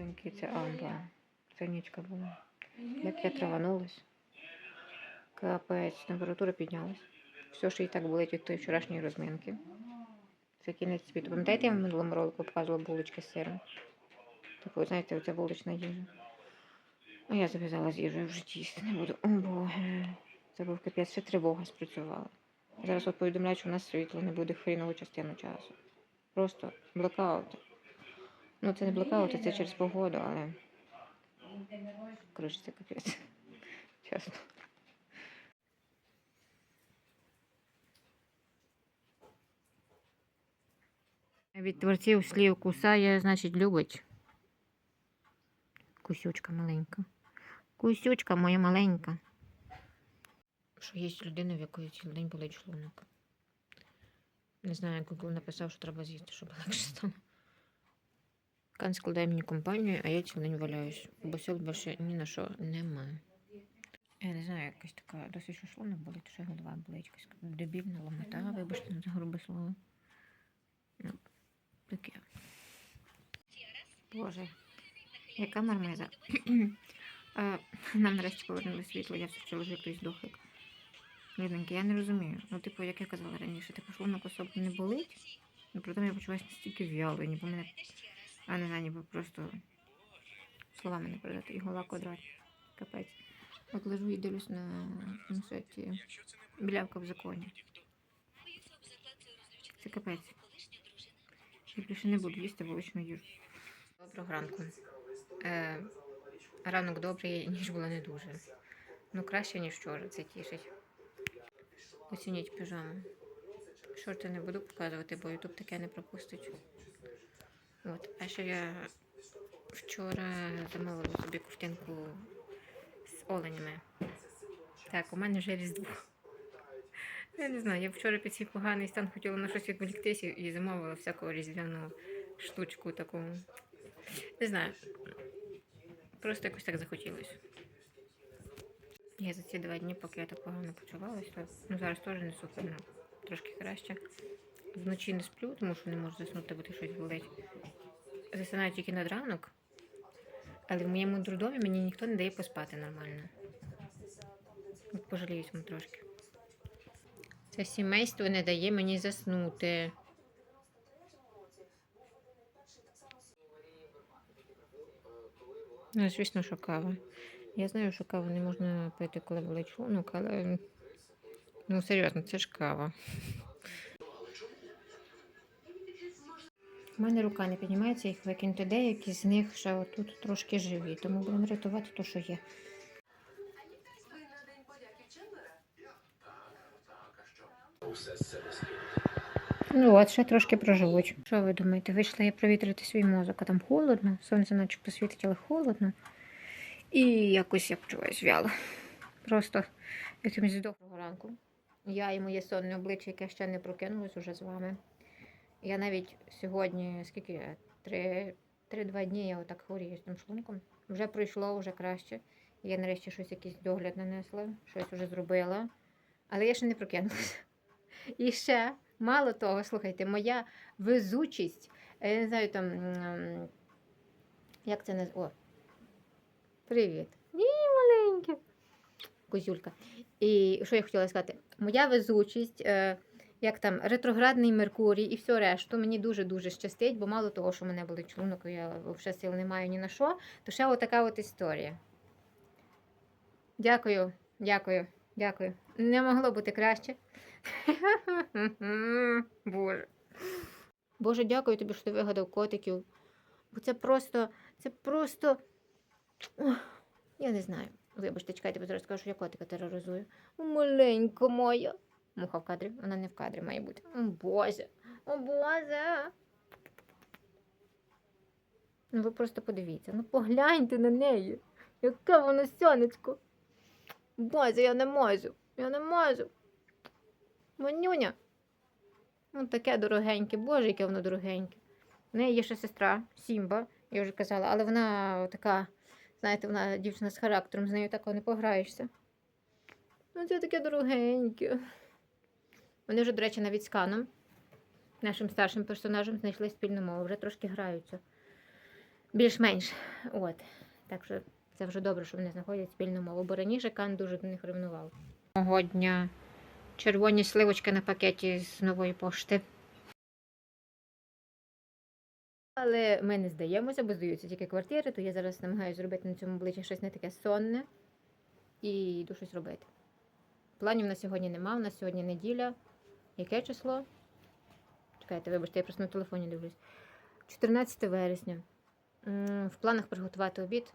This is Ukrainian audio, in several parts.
Масенький, це амба. Це нічка була. Як я траванулась. Капець, температура піднялась. Все, що і так болить від тої вчорашньої розминки. Це кінець світу. Пам'ятаєте, я в минулому ролику показувала булочки з сиром? Таку, знаєте, оця булочна їжа. А я зав'язала з їжею в житті їсти не буду. О, Боже. Це був капець, ще тривога спрацювала. Зараз от повідомляють, що у нас світло не буде хрінову частину часу. Просто блокаут. Ну, це не блокаут, це через погоду, але. Коротше, це капець. Чесно. Від творців слів кусає, значить, любить. Кусючка маленька. Кусючка моя маленька. Що є людина, в якої цілий день болить шлунок. Не знаю, як Google написав, що треба з'їсти, щоб легше стало. Кан складає мені компанію, а я цілий день валяюсь, бо сил більше ні на що немає. Я не знаю, якась така досить що шлунок болить, що голова болить, якась дебільна ломота, вибачте за грубе слово. Ну, таке. Боже, яка мармиза. А, Нам нарешті повернули світло, я все чула, що хтось здохлик. Рідненький, я не розумію. Ну, типу, як я казала раніше, типу, шлунок особо не болить, але при я почуваюся настільки в'ялою, ніби мене, а не знаю, ніби просто словами не передати. І голова квадрат. Капець. От лежу і дивлюсь на, на білявка в законі. Це капець. Я більше не буду їсти вуличну їжу. Доброго ранку. Е, ранок добрий, ніж була не дуже. Ну, краще, ніж вчора, це тішить. Оцініть піжаму. Шорти не буду показувати, бо Ютуб таке не пропустить. От. А ще я вчора замовила собі ковтинку з оленями. Так, у мене вже різдво. Я не знаю, я вчора під свій поганий стан хотіла на щось відволіктися і замовила всяку різдвяну штучку таку. Не знаю. Просто якось так захотілося. Я за ці два дні, поки я так погано почувалася, то ну, зараз теж не супер, ну, трошки краще. Вночі не сплю, тому що не можу заснути, бо ти щось болить. Засинаю тільки над ранок, але в моєму дурдомі мені ніхто не дає поспати нормально. От пожаліюсь вам трошки. Це сімейство не дає мені заснути. Ну, звісно, що кава. Я знаю, що каву не можна пити, коли болить шлунок, але ну серйозно, це ж кава. У мене рука не піднімається їх викинути. Деякі з них ще отут трошки живі, тому будемо рятувати те, що є. Ну от, ще трошки проживуть. Що ви думаєте? Вийшла я провітрити свій мозок, а там холодно, сонце начебто світить, але холодно. І якось я почуваюся вяло. Просто якимось доброго ранку. Я і моє сонне обличчя, яке ще не прокинулось уже з вами. Я навіть сьогодні, скільки я? Три, три-два дні я отак хворію з тим шлунком. Вже пройшло, вже краще. Я нарешті щось якийсь догляд нанесла, щось вже зробила. Але я ще не прокинулася. І ще, мало того, слухайте, моя везучість, е, я не знаю там, як це наз... О, привіт. Ні, маленьке. Козюлька. І що я хотіла сказати? Моя везучість, е, як там, ретроградний Меркурій і все решту, мені дуже-дуже щастить, бо мало того, що мене болить шлунок, я взагалі сил не маю ні на що, то ще отака от історія. Дякую, дякую, дякую. Не могло бути краще. Боже. Боже, дякую тобі, що ти вигадав котиків. Бо це просто, це просто. Я не знаю. Вибачте, чекайте, бо зараз скажу, що я котика тероризую. Маленька моя. Муха в кадрі, вона не в кадрі має бути. О, Боже, о Боже. Ну ви просто подивіться, ну погляньте на неї. Яке воно сонечко. Боже, я не можу. Я не можу. Манюня. Ну, таке дорогеньке, боже, яке воно дорогеньке. В неї є ще сестра Сімба, я вже казала, але вона така, знаєте, вона дівчина з характером, з нею такого не пограєшся. Ну, це таке дорогеньке. Вони вже, до речі, навіть з Каном, нашим старшим персонажем, знайшли спільну мову, вже трошки граються. більш-менш. От. Так що це вже добре, що вони знаходять спільну мову, бо раніше Кан дуже до них ревнував. Мого дня червоні сливочки на пакеті з нової пошти. Але ми не здаємося, бо здаються тільки квартири, то я зараз намагаюся зробити на цьому обличчі щось не таке сонне і йду щось робити. Планів на сьогодні нема, у нас сьогодні неділя. Яке число? Чекайте, вибачте, я просто на телефоні дивлюсь. 14 вересня. В планах приготувати обід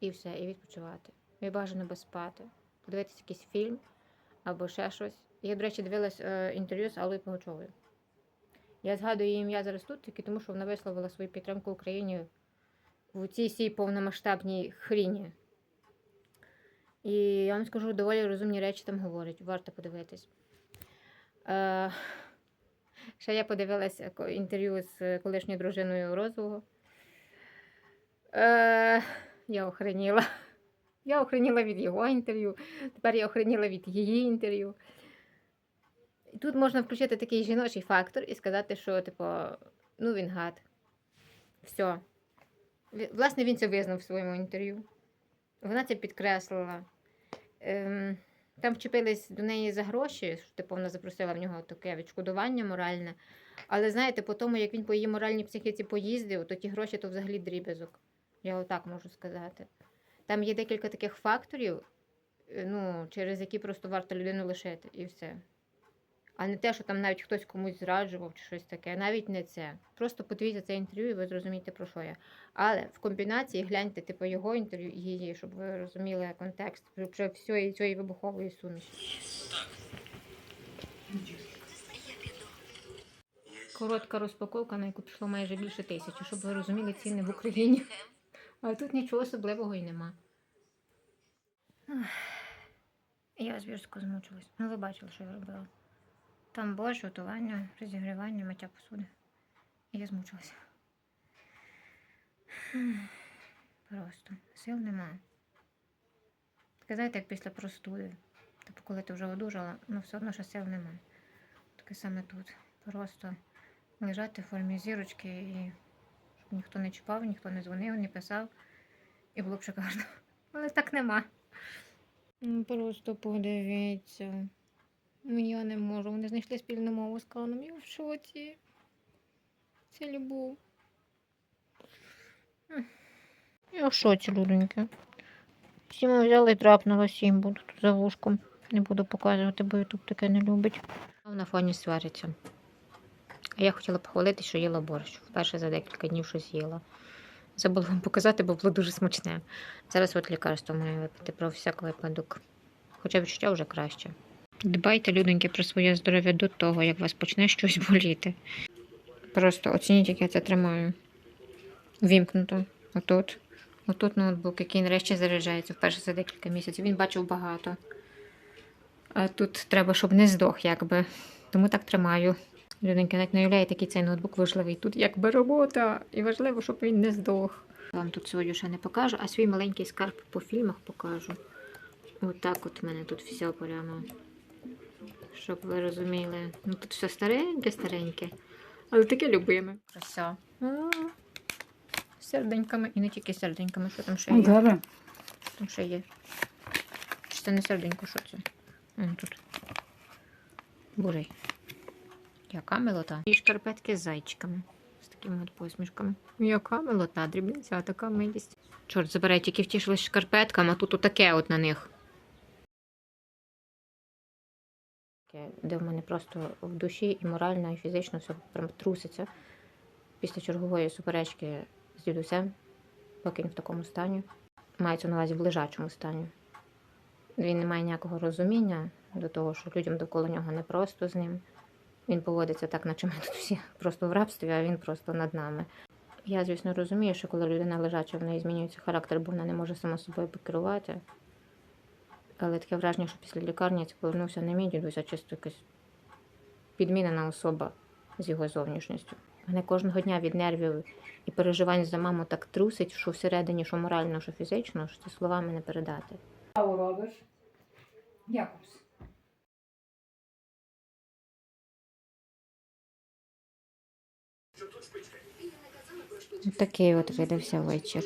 і все, і відпочивати. І бажано без спати. Подивитися якийсь фільм або ще щось. Я, до речі, дивилась е, інтерв'ю з Аллою Пугачовою. Я згадую її ім'я зараз тут, тільки тому, що вона висловила свою підтримку Україні в цій всій повномасштабній хріні. І я вам скажу, доволі розумні речі там говорить, варто подивитись. Е, ще я подивилася інтерв'ю з колишньою дружиною Розового. Е, я охреніла. Я охреніла від його інтерв'ю, тепер я охреніла від її інтерв'ю. Тут можна включити такий жіночий фактор і сказати, що, типу, ну він гад. Все. Власне, він це визнав в своєму інтерв'ю. Вона це підкреслила. Ем, там вчепились до неї за гроші, що типу, вона запросила в нього таке відшкодування моральне. Але знаєте, по тому, як він по її моральній психіці поїздив, то ті гроші то взагалі дріб'язок. Я отак можу сказати. Там є декілька таких факторів, е, ну, через які просто варто людину лишити, і все. А не те, що там навіть хтось комусь зраджував чи щось таке. Навіть не це. Просто подивіться це інтерв'ю, і ви зрозумієте, про що я. Але в комбінації гляньте типу його інтерв'ю і її, щоб ви розуміли контекст вже всієї цієї вибухової суміші. Коротка розпаковка, на яку пішло майже більше тисячі, щоб ви розуміли ціни в Україні. А тут нічого особливого і нема. Я звірсько змучилась. Ну, ви бачили, що я робила. Там борщ, готування, розігрівання, миття посуди. І я змучилася. Просто сил нема. Таке, знаєте, як після простуди. Типу, коли ти вже одужала, ну все одно ще сил нема. Таке саме тут. Просто лежати в формі зірочки і щоб ніхто не чіпав, ніхто не дзвонив, не писав. І було б шикарно. Але так нема. Просто подивіться. Ну, Я не можу. Вони знайшли спільну мову з Каном. Я в шоці. Це любов. Я в шоці, людоньки. Сіма взяла і трапнула сім, буду тут за вушком. Не буду показувати, бо Ютуб таке не любить. На фоні свариться. А я хотіла похвалити, що їла борщ. Вперше за декілька днів щось їла. Забула вам показати, бо було дуже смачне. Зараз от лікарство маю випити про всяк випадок. Хоча відчуття вже краще. Дбайте, людоньки, про своє здоров'я до того, як вас почне щось боліти. Просто оцініть, як я це тримаю. Вімкнуто. Отут. Отут ноутбук, який нарешті заряджається вперше за декілька місяців. Він бачив багато. А тут треба, щоб не здох, якби. Тому так тримаю. Люденьки, навіть не уявляєте, який цей ноутбук важливий. Тут якби робота, і важливо, щоб він не здох. Вам тут сьогодні ще не покажу, а свій маленький скарб по фільмах покажу. Отак от в мене тут все прямо. Щоб ви розуміли. Ну тут все стареньке, стареньке. Але таке любиме. Краса. З Серденьками і не тільки серденьками, що там ще є. Добре. Що там ще є? Чи це не серденько, що це? М, тут. Боже. Яка милота. І шкарпетки з зайчиками. З такими от посмішками. Яка милота, дрібниця, така милість. Чорт забирай, тільки втішилась шкарпетками, а тут отаке от на них. Де в мене просто в душі і морально, і фізично все прям труситься. Після чергової суперечки з дідусем, поки він в такому стані. Мається на увазі в лежачому стані. Він не має ніякого розуміння до того, що людям довкола нього не просто з ним. Він поводиться так, наче ми тут всі просто в рабстві, а він просто над нами. Я, звісно, розумію, що коли людина лежача, в неї змінюється характер, бо вона не може сама собою покерувати. Але таке враження, що після лікарні це повернувся не мій дідусь, а чисто якась підмінена особа з його зовнішністю. Мене кожного дня від нервів і переживань за маму так трусить, що всередині, що морально, що фізично, що це словами не передати. Каву робиш? Якось. Такий от видався вечір.